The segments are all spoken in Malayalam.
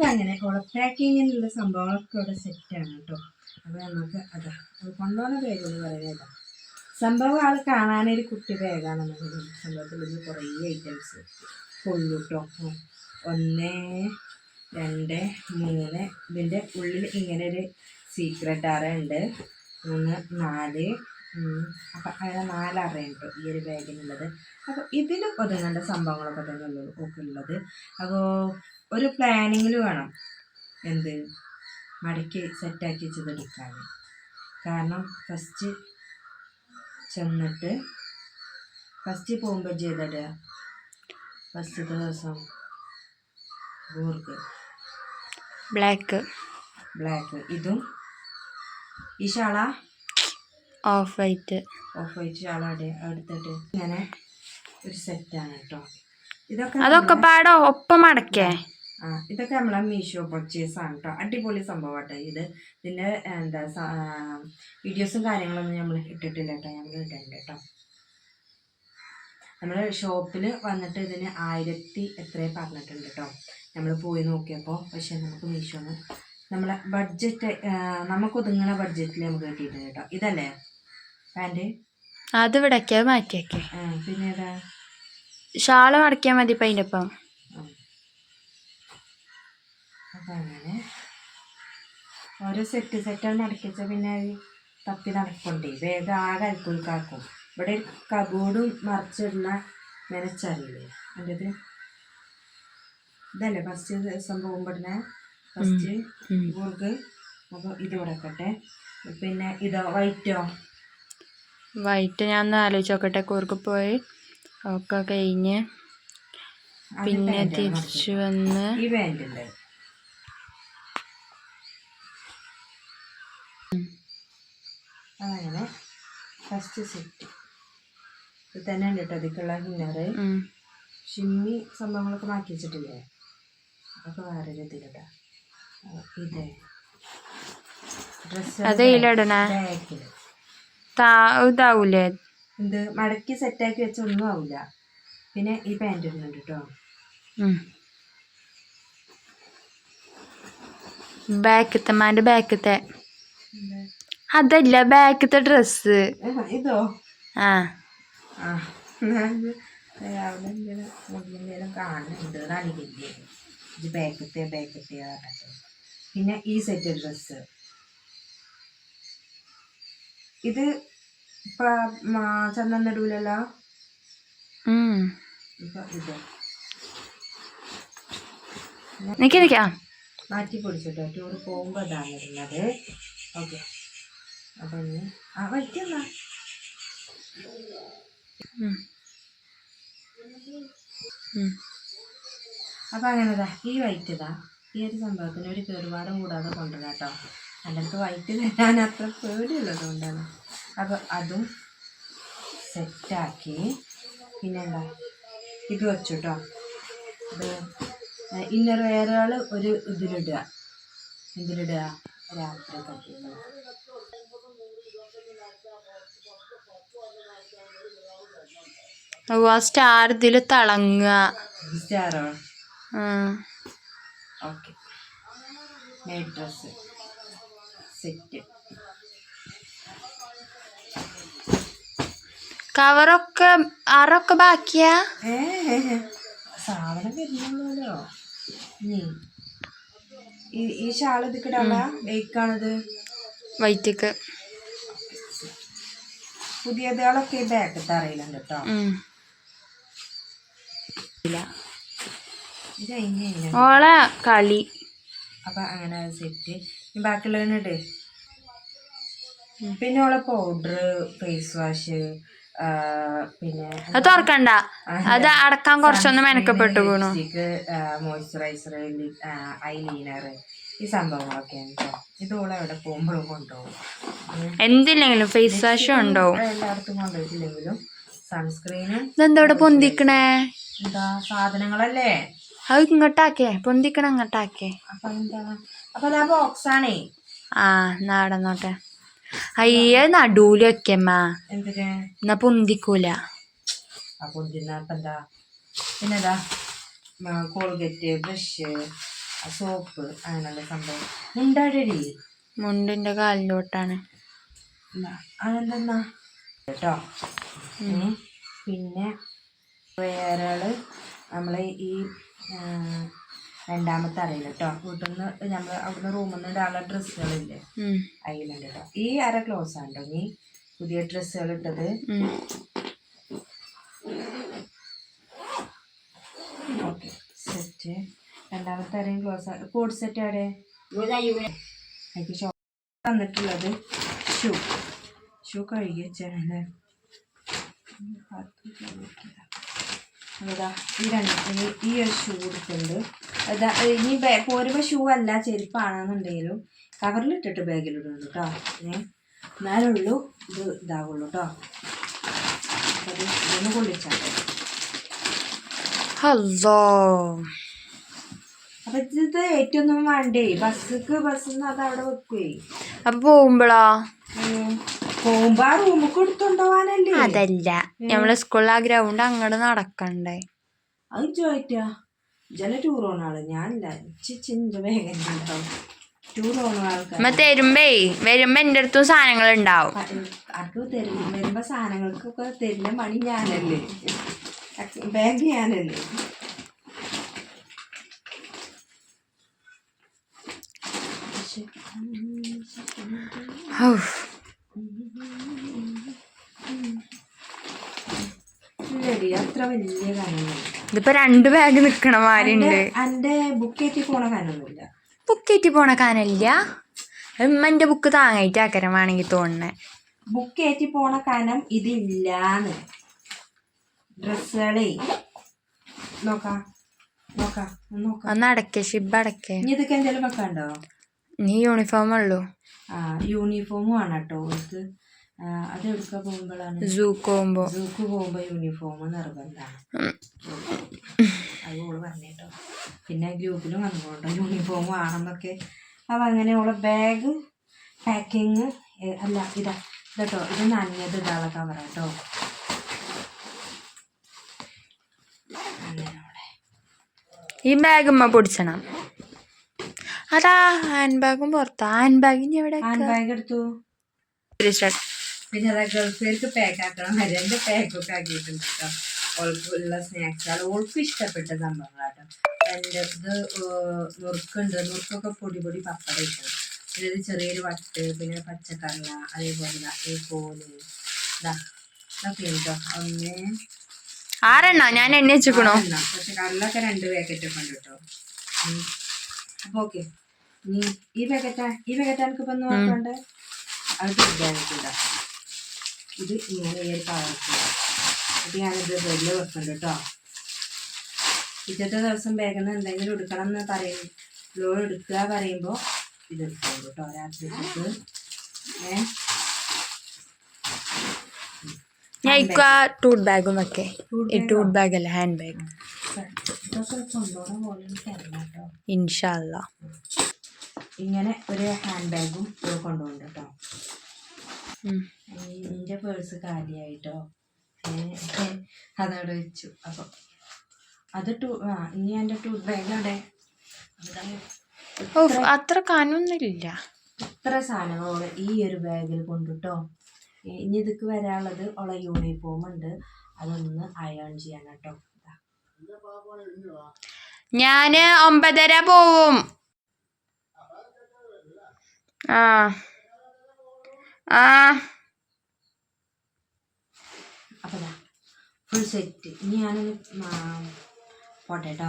അതങ്ങനെ പാക്കിങ്ങിനുള്ള സംഭവങ്ങളൊക്കെ ഇവിടെ സെറ്റാണ് കേട്ടോ അപ്പോൾ നമുക്ക് അതാ കൊണ്ടുപോകുന്ന ബാഗ് എന്ന് പറയുന്നത് സംഭവം ആൾ കാണാനൊരു കുട്ടി ബാഗാണ് നമുക്ക് സംഭവത്തിൽ ഇന്ന് കുറേ ഐറ്റംസ് കൊള്ളുട്ടോ ഒന്ന് രണ്ട് മൂന്ന്. ഇതിന്റെ ഉള്ളിൽ ഇങ്ങനെ ഒരു സീക്രട്ട് അറ ഉണ്ട്. മൂന്ന് നാല്. അപ്പം അങ്ങനെ നാല് അറയുണ്ട് ഈ ഒരു ബാഗിനുള്ളത് അപ്പോൾ ഇതിലും ഒതുങ്ങേണ്ട സംഭവങ്ങളൊക്കെ തന്നെ ഉള്ളത് ഒക്കെ ഉള്ളത്. അപ്പോൾ ഒരു പ്ലാനിങ്ങിൽ വേണം. എന്ത്? മടക്കി സെറ്റാക്കി വെച്ചത് എടുക്കാൻ. കാരണം ഫസ്റ്റ് ചെന്നിട്ട് ഫസ്റ്റ് പോകുമ്പോൾ ചെയ്തിടുക ഫസ്റ്റ് ദിവസം ഗൂർക്ക് ബ്ലാക്ക് ബ്ലാക്ക് ഇതും ഈ ഷാള? ഓഫ് വൈറ്റ് ഓഫ് വൈറ്റ് ഷാള എടുത്തിട്ട് ഇങ്ങനെ ഒരു സെറ്റാണ് കേട്ടോ ഇതൊക്കെ അതൊക്കെ പാടോ? ഒപ്പം അടക്കേ ഇതൊക്കെ നമ്മളെ മീഷോ പർച്ചേസ് ആണ് കേട്ടോ അടിപൊളി സംഭവമാട്ടോ ഇത്. ഇതിന്റെ എന്താ വീഡിയോസും കാര്യങ്ങളൊന്നും നമ്മൾ ഇട്ടിട്ടില്ല കേട്ടോ നമ്മൾ ഇട്ടുണ്ട് കേട്ടോ നമ്മൾ ഷോപ്പിൽ വന്നിട്ട് ഇതിന് ആയിരത്തി എത്രയോ പറഞ്ഞിട്ടുണ്ട് കേട്ടോ നമ്മൾ പോയി നോക്കിയപ്പോൾ പക്ഷേ നമുക്ക് മീഷോന്ന് നമ്മളെ ബഡ്ജറ്റ് നമുക്ക് ഒതുങ്ങുന്ന ബഡ്ജറ്റിൽ നമുക്ക് കിട്ടിയിട്ടുണ്ട് കേട്ടോ ഇതല്ലേ? പാന്റ് അത് ഇവിടേക്കാ മാറ്റിയൊക്കെ. പിന്നെ ഏതാ ഷാൾ മടക്കിയാൽ മതി ഇപ്പം അതിന്റെ ഒപ്പം അപ്പം അങ്ങനെ. ഓരോ സെറ്റ് സെറ്റാണ് മടക്കിച്ച പിന്നെ തപ്പി നടക്കണ്ടേ. വേഗം ആകെ അൽക്കുൽക്കാക്കും ഇവിടെ ഒരു കബോർഡും മറിച്ചിടുന്ന നനച്ചറിയില്ലേ എന്റെ ഇതല്ലേ ഫസ്റ്റ് ദിവസം പോകുമ്പോഴേ ഫസ്റ്റ് ഗുർഗ് അപ്പോൾ ഇത് കൊടുക്കട്ടെ പിന്നെ ഇതോ വൈറ്റോ? വൈറ്റ് ഞാൻ ഒന്ന് ആലോചിച്ച് നോക്കട്ടെ. കൂർക്ക് പോയി. ഒക്കെ കഴിഞ്ഞ് പിന്നെ തിരിച്ചു വന്ന് ഈ പാന്റ് അങ്ങനെ ഫസ്റ്റ് സെറ്റ് ഇത് തന്നെ ഉണ്ട് കേട്ടോ അതിക്കുള്ള ഹിന്നറ്. ഷിമ്മി സംഭവങ്ങളൊക്കെ മാറ്റി വെച്ചിട്ടില്ലേ? അതൊക്കെ വേറെ രീതിയിലിട്ടാ ഇത് ഡ്രസ്സ് ഇതാവൂലേ? എന്ത്? മടക്കി സെറ്റാക്കി വെച്ച ഒന്നും ആവില്ല പിന്നെ ഈ പാന്റ് ഇടുന്നുണ്ട് കേട്ടോ. ബാക്കത്തെ മാന്റെ ബാക്കത്തെ. അതല്ല ബാക്കത്തെ ഡ്രസ് ഇതോ? ആ. ബാക്കത്തെ ബാക്കത്തെ പിന്നെ ഈ സെറ്റ് ഡ്രസ് ഇത് ചന്ദൻ നടുവിലല്ലോ? മാറ്റി പൊടിച്ചിട്ടോ? ടൂർ പോകുമ്പോൾ ഇതാണ് ഇടുന്നത് ഓക്കെ. അപ്പം ആ. ഉം. അപ്പം അങ്ങനെ അതാ ഈ വൈറ്റതാ ഈ ഒരു സംഭവത്തിന് ഒരു കേടുപാടും കൂടാതെ കൊണ്ടുവരാം കേട്ടോ. അല്ലെങ്കിൽ വൈറ്റ് തരാൻ അത്ര പേടിയുള്ളത് കൊണ്ടാണ്. അപ്പം അതും സെറ്റാക്കി പിന്നെന്താ ഇത് വെച്ചു കേട്ടോ ഇന്നർ വെയറുകൾ ഒരു ഇതിലിടുക. എന്തിലിടുക? രാത്രി കട്ടിട്ടുള്ളത് ഓ ആ സ്റ്റാർ ഇതിൽ തിളങ്ങുക. സ്റ്റാറോ ഉം. ഓക്കെ നൈറ്റ് ഡ്രസ്സ് സെറ്റ് കവറൊക്കെ അറൊക്കെ ബാക്കിയാ? സാധനം വരുന്നുള്ളല്ലോ. ഈ ഷാൾ വൈറ്റക്ക് പുതിയതുകളൊക്കെ ഈ തറയിലുണ്ട് കേട്ടോ ഓളെ കളി. അപ്പം അങ്ങനെ സെറ്റ്. ബാക്കിയുള്ളതിനിട്ട് പിന്നെ ഓളെ പൗഡർ ഫേസ് വാഷ് പിന്നെ അത് തുറക്കണ്ട. അത് അടക്കാൻ കുറച്ചൊന്ന് മെനക്കപ്പെട്ടു പോണു. മോയ്സ്ചറൈസർ ഐലൈനർ ഈ സംഭവങ്ങളൊക്കെയാണ് കേട്ടോ ഇത് ഓളെ എവിടെ പോകുമ്പോഴും കൊണ്ടുപോകും. എന്തില്ലെങ്കിലും ഫേസ് വാഷും ഉണ്ടോ എല്ലായിടത്തും കൊണ്ടുപോയിട്ടില്ലെങ്കിലും സൺസ്ക്രീനും ഇതെന്താ ഇവിടെ പൊന്തിക്കണേ? എന്താ സാധനങ്ങളല്ലേ? അത് ഇങ്ങോട്ടാക്കേ പൊന്തിക്കണ ഇങ്ങോട്ടാക്കേ അപ്പൊ എന്താ? അപ്പൊ അതാ ബോക്സ് ആണേ. ആ നോട്ടെ അയ്യ നടൂൽ വെക്കമ്മ. എന്തിന്? എന്നാ പൊന്തിക്കൂല. അപ്പൊ ഇതിനകത്ത് എന്താ പിന്നെതാ കോൾഗേറ്റ് ബ്രഷ് സോപ്പ് അങ്ങനെയുള്ള സംഭവം. മുണ്ടാടി മുണ്ടിന്റെ കാലിലോട്ടാണ്. അതെന്തെന്നാ കേട്ടോ. പിന്നെ വേറെ നമ്മൾ ഈ രണ്ടാമത്തെ അറിയില്ല കേട്ടോ വീട്ടിൽ നിന്ന് നമ്മൾ അവിടുന്ന് റൂമിൽ നിന്ന് ഒരാളുടെ ഡ്രസ്സുകളില്ലേ അയിലുണ്ട് അതിലുണ്ട് കേട്ടോ ഈ അര ക്ലോസ് ആണ് കേട്ടോ നീ പുതിയ ഡ്രസ്സുകൾ ഇട്ടത്. ഓക്കെ. സെറ്റ് രണ്ടാമത്തെ അരയും ക്ലോസ് കോഡ് സെറ്റ് അവിടെ എനിക്ക് ഷോ തന്നിട്ടുള്ളത് ഷൂ. ഷൂ കഴുകി വെച്ചാണല്ലേ അതാ ഈ രണ്ട് ഈ- ഒരു ഷൂ എടുക്കുന്നുണ്ട് അതാ ഇനി പോരുമ്പോൾ ഷൂ അല്ല ചെരുപ്പാണെന്നുണ്ടെങ്കിലും കവറിലിട്ടിട്ട് ബാഗിലിടുന്നുണ്ട് കേട്ടോ ഏ എന്നാലുള്ളൂ ഇത് ഇതാവുള്ളൂ കേട്ടോ അത് ഇതൊന്ന് കൊള്ളിച്ചാൽ ഹലോ. അപ്പൊ ഇത് ഏറ്റൊന്നും വേണ്ടേ? ബസ്സിക്ക് ബസ് അത് അവിടെ വെക്കുവേ? അപ്പൊ പോകുമ്പോഴോ പോകുമ്പോ ആ അതല്ല. നമ്മൾ സ്കൂളിൽ ആ ഗ്രൗണ്ട് അങ്ങട് നടക്കണ്ടേ. അത് ചോദിക്കാ ജല ടൂർ പോണ ആൾ. ഞാനില്ല. ചിഞ്ച വേഗം ഉണ്ടാവും ടൂർ പോണ ആൾക്കാർ നമ്മ തരുമ്പേ വരുമ്പോ എന്റെ അടുത്തും സാധനങ്ങൾ ഉണ്ടാവും തരും. വരുമ്പോ സാധനങ്ങൾക്കൊക്കെ തരുന്ന മണി ഞാനല്ലേ. ബാഗ് ഞാനല്ലേ. അത്ര വലിയ ഇതിപ്പോ രണ്ട് ബാഗ് നിക്കണ മാരുണ്ട്. എന്റെ ബുക്ക് ഏറ്റി പോണ കനൊന്നുമില്ല പോണ കാനല്ല ഉമ്മന്റെ ബുക്ക് താങ്ങായിട്ട് ആക്കരമാണെങ്കിൽ തോന്നണേ. ബുക്ക് ഏറ്റി പോണ കാനം ഇതില്ലാന്ന്. ഡ്രസ്സുകളേ നോക്കാം നോക്കാം ഒന്ന് നോക്കാം. ഒന്ന് അടക്കേ ഷിബ് അടക്കേ. ഇതൊക്കെ എന്തെങ്കിലും വെക്കാണ്ടോ നീ യൂണിഫോം ഉള്ളൂ ആ യൂണിഫോമും ആണ് കേട്ടോ അത് എടുക്കാൻ പോകുമ്പോഴാണ് സൂക്ക് പോകുമ്പോ. സൂക്ക് പോകുമ്പോൾ യൂണിഫോം നിർബന്ധമാണ് അത് ഓൾ പറഞ്ഞിട്ടോ. പിന്നെ ഗ്രൂപ്പിലും വന്നുകൊണ്ടോ യൂണിഫോം ആണെന്നൊക്കെ അപ്പം അങ്ങനെ ഓളെ ബാഗ് പാക്കിങ് അല്ല ഇതാ ഇതട്ടോ ഇത് നനഞ്ഞത് ഇടാനുള്ള കവർ കേട്ടോ ഈ ബാഗ് അമ്മ പൊടിച്ചണം. അതാ ഹാൻഡ് ബാഗും പുറത്താ. ഹാൻഡ് ബാഗിന് എവിടെ ഹാൻഡ് ബാഗ് എടുത്തു. പിന്നെ അതാ ഗൾഫുകാർക്ക് പാക്ക് ആക്കണം. രണ്ട് പാക്കൊക്കെ ആക്കിയിട്ടുണ്ട് കേട്ടോ ഓൾക്കുള്ള സ്നാക്സ് ഓൾക്ക് ഇഷ്ടപ്പെട്ട സംഭവങ്ങളാട്ടോ. എന്റെ ഇത് നുറുക്കുണ്ട്. നുറുക്കൊക്കെ പൊടി പൊടി പപ്പട ഇട്ടത് പിന്നെ ഇത് ചെറിയൊരു വട്ട് പിന്നെ പച്ചക്കടല അതേപോലെ ദാ ഈ കോൽ ഇതാ ഇതൊക്കെ കേട്ടോ ഒന്ന് ആറെണ്ണ ഞാൻ എണ്ണ വെച്ചിക്കണോ? ആറെണ്ണം. രണ്ട് പാക്കറ്റ് ഒക്കെ ഉണ്ട് കേട്ടോ അപ്പോൾ ഓക്കെ ഈ പാക്കറ്റാ ഈ പാക്കറ്റ് എനിക്ക് ഇപ്പം നോക്കണ്ട് അത് തിരിക്കാനിട്ടില്ല ഇത് ഇങ്ങനെ ഈ ഒരു ഇത് ഞാനിത് വെല്ല വെക്കുന്നുണ്ട് കേട്ടോ ഇന്നത്തെ ദിവസം വേഗം എന്തെങ്കിലും എടുക്കണം എന്ന് പറയും. ലോൺ എടുക്കുക പറയുമ്പോൾ ഇത് എടുത്തോളൂ കേട്ടോ രാത്രിക്ക് ഏ? ഞാൻ ഇക്ക ടൂട്ട് ബാഗും ഒക്കെ ടൂട്ട് ബാഗ് അല്ല ഹാൻഡ് ബാഗ് ഇൻഷാല്ല ഇങ്ങനെ ഒരു ഹാൻഡ് ബാഗും കൊണ്ടുപോകുന്നുണ്ട് കേട്ടോ. എന്റെ പേഴ്സ് കാലിയായിട്ടോ? അതവിടെ വെച്ചു. അപ്പോൾ അത് ടൂ ആ ഇനി എന്റെ ടൂത്ത് ബാഗ് അവിടെ. അത്ര കാനൊന്നുമില്ല. ഇത്ര സാധനങ്ങളോട് ഈ ഒരു ബാഗിൽ കൊണ്ടുട്ടോ ഇനി ഇതൊക്കെ വരാനുള്ളത് ഉള്ള യൂണിഫോം ഉണ്ട്. അതൊന്ന് അയൺ ചെയ്യാൻ കേട്ടോ. ഞാൻ ഒമ്പതര പോവും. ആ. ആ. അപ്പോൾ ഇതാ ഫുൾ സെറ്റ് ഇനി ഞാനൊന്ന് പോട്ടെ കേട്ടോ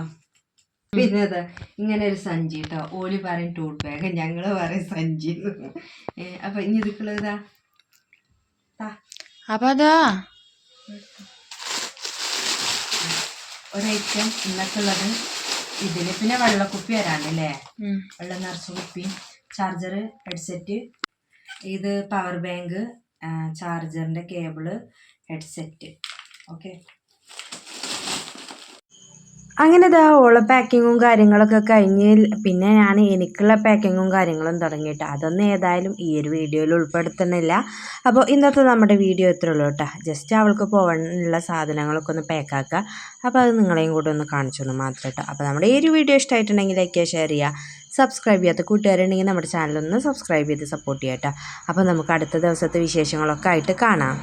പിന്നെ അതാ ഇങ്ങനെ ഒരു സഞ്ചി കേട്ടോ ഓൽ പറയും ടൂട്ട് ബാഗ് ഞങ്ങൾ പറയും സഞ്ചി അപ്പൊ ഇനി ഇതുക്കുള്ളതാ അപ്പൊ അതാ ഒരൈറ്റം ഇന്നൊക്കെയുള്ളത് ഇതിൽ പിന്നെ വെള്ളക്കുപ്പി വരാണ്ടല്ലേ. വെള്ളം നിറച്ച കുപ്പി. ചാർജർ ഹെഡ്സെറ്റ് ഇത് പവർ ബാങ്ക് ചാർജറിന്റെ കേബിൾ ഹെഡ്സെറ്റ്. ഓക്കെ? അങ്ങനെ ഇതാ ഓള പാക്കിങ്ങും കാര്യങ്ങളൊക്കെ കഴിഞ്ഞ് പിന്നെ ഞാൻ എനിക്കുള്ള പാക്കിങ്ങും കാര്യങ്ങളും തുടങ്ങിയിട്ട്. അതൊന്നും ഏതായാലും ഈ ഒരു വീഡിയോയിൽ ഉൾപ്പെടുത്തുന്നില്ല. അപ്പോൾ ഇന്നത്തെ നമ്മുടെ വീഡിയോ ഇത്രേ ഉള്ളൂ കേട്ടോ. ജസ്റ്റ് അവൾക്ക് പോകാനുള്ള സാധനങ്ങളൊക്കെ ഒന്ന് പാക്കാക്കുക അപ്പോൾ അത് നിങ്ങളെയും കൂടെ ഒന്ന് കാണിച്ചൊന്ന് മാത്രം കേട്ടോ. അപ്പോൾ നമ്മുടെ ഈ ഒരു വീഡിയോ ഇഷ്ടമായിട്ടുണ്ടെങ്കിൽ ലൈക്ക് ചെയ്യുക ഷെയർ ചെയ്യുക സബ്സ്ക്രൈബ് ചെയ്യാത്ത കൂട്ടുകാരുണ്ടെങ്കിൽ നമ്മുടെ ചാനലൊന്ന് സബ്സ്ക്രൈബ് ചെയ്ത് സപ്പോർട്ട് ചെയ്യാം കേട്ടോ. അപ്പോൾ നമുക്ക് അടുത്ത ദിവസത്തെ വിശേഷങ്ങളൊക്കെ ആയിട്ട് കാണാം.